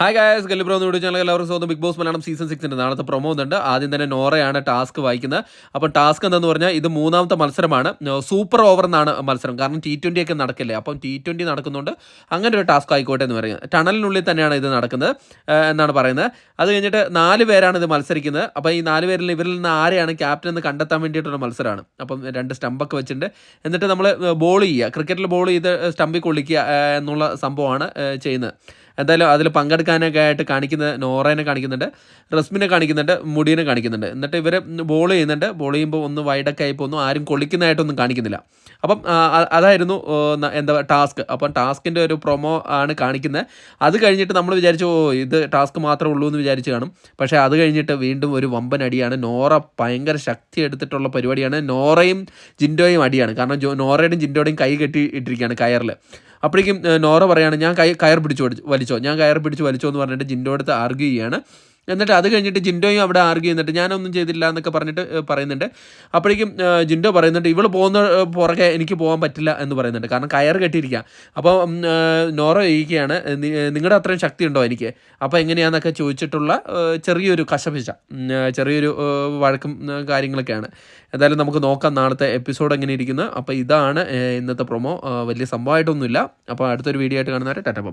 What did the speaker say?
Hi guys ഗലിബ്രോ എന്ന് വിളിച്ചാൽ എല്ലാവർക്കും സ്വന്തം ബിഗ് ബോസ് മലയാളം സീസൺ സിക്സിന്റെ നാളത്തെ പ്രൊമോ ഉണ്ട്. ആദ്യം തന്നെ നോറയാണ് ടാസ്ക് വായിക്കുന്നത്. അപ്പം ടാസ്ക് എന്താണെന്ന് പറഞ്ഞാൽ ഇത് മൂന്നാമത്തെ മത്സരമാണ്. സൂപ്പർ ഓവർ എന്നാണ് മത്സരം. കാരണം ടി ട്വന്റി ഒക്കെ നടക്കില്ലേ? അപ്പം ടി ട്വന്റി നടക്കുന്നുണ്ട് അങ്ങനെ ഒരു ടാസ്ക് ആയിക്കോട്ടെ എന്ന് പറയുന്നത്. ടണലിനുള്ളിൽ തന്നെയാണ് ഇത് നടക്കുന്നത് എന്നാണ് പറയുന്നത്. അത് കഴിഞ്ഞിട്ട് നാല് പേരാണ് ഇത് മത്സരിക്കുന്നത്. അപ്പോൾ ഈ നാല് പേരിൽ ഇവരിൽ നിന്ന് ആരെയാണ് ക്യാപ്റ്റൻ എന്ന് കണ്ടെത്താൻ വേണ്ടിയിട്ടുള്ള മത്സരമാണ്. അപ്പം രണ്ട് സ്റ്റമ്പൊക്കെ വെച്ചിട്ടുണ്ട്. എന്നിട്ട് നമ്മൾ ബോൾ ചെയ്യുക. ക്രിക്കറ്റിൽ ബോൾ ചെയ്ത് സ്റ്റമ്പിൽ കൊള്ളിക്കുക എന്നുള്ള സംഭവമാണ് ചെയ്യുന്നത്. എന്തായാലും അതിൽ പങ്കെടുക്കാനൊക്കെ ആയിട്ട് കാണിക്കുന്ന നോറേനെ കാണിക്കുന്നുണ്ട് റസ്മിനെ കാണിക്കുന്നുണ്ട് മുടിയനെ കാണിക്കുന്നുണ്ട്. എന്നിട്ട് ഇവർ ബോൾ ചെയ്യുന്നുണ്ട്. ബോൾ ചെയ്യുമ്പോൾ ഒന്ന് വൈഡൊക്കെ ആയി ഒന്നും ആരും കൊള്ളിക്കുന്നതായിട്ടൊന്നും കാണിക്കുന്നില്ല. അപ്പം അതായിരുന്നു എന്താ ടാസ്ക് അപ്പം ടാസ്കിന്റെ ഒരു പ്രൊമോ ആണ് കാണിക്കുന്നത് അത് കഴിഞ്ഞിട്ട് നമ്മൾ വിചാരിച്ചു ഓ ഇത് ടാസ്ക് മാത്രമേ ഉള്ളൂ എന്ന് വിചാരിച്ച് കാണും. പക്ഷേ അത് കഴിഞ്ഞിട്ട് വീണ്ടും ഒരു വമ്പൻ അടിയാണ്. നോറ ഭയങ്കര ശക്തി എടുത്തിട്ടുള്ള പരിപാടിയാണ്. നോറയും ജിൻഡോയും അടിയാണ്. കാരണം നോറയുടെയും ജിൻഡോയുടെയും കൈ കെട്ടി ഇട്ടിരിക്കുകയാണ് കയറിൽ അപ്പോഴേക്കും നോറ പറയാണ് ഞാൻ കയർ പിടിച്ചു വലിച്ചോ ഞാൻ കയർ പിടിച്ച് വലിച്ചോ എന്ന് പറഞ്ഞിട്ട് ജിൻഡോ അടുത്ത് ആർഗ്യൂ ചെയ്യാണ്. എന്നിട്ട് അത് കഴിഞ്ഞിട്ട് ജിൻഡോയും അവിടെ ആർഗ്യൂ ചെയ്യുന്നുണ്ട്. ഞാനൊന്നും ചെയ്തില്ല എന്നൊക്കെ പറഞ്ഞിട്ട് പറയുന്നുണ്ട്. അപ്പോഴേക്കും ജിൻഡോ പറയുന്നുണ്ട് ഇവൾ പോകുന്ന പുറകെ എനിക്ക് പോകാൻ പറ്റില്ല എന്ന് പറയുന്നുണ്ട്. കാരണം കയർ കെട്ടിയിരിക്കുക അപ്പോൾ നോറ ചോദിക്കുകയാണ് നിങ്ങളുടെ അത്രയും ശക്തി ഉണ്ടോ എനിക്ക്? അപ്പോൾ എങ്ങനെയാണെന്നൊക്കെ ചോദിച്ചിട്ടുള്ള ചെറിയൊരു കശപിശ ചെറിയൊരു വഴക്കും കാര്യങ്ങളൊക്കെയാണ്. എന്തായാലും നമുക്ക് നോക്കാം നാളത്തെ എപ്പിസോഡ് എങ്ങനെ ഇരിക്കുന്നത് അപ്പോൾ ഇതാണ് ഇന്നത്തെ പ്രൊമോ. വലിയ സംഭവമായിട്ടൊന്നുമില്ല. അപ്പോൾ അടുത്തൊരു വീഡിയോ ആയിട്ട് കാണുന്നവരെ ടാറ്റ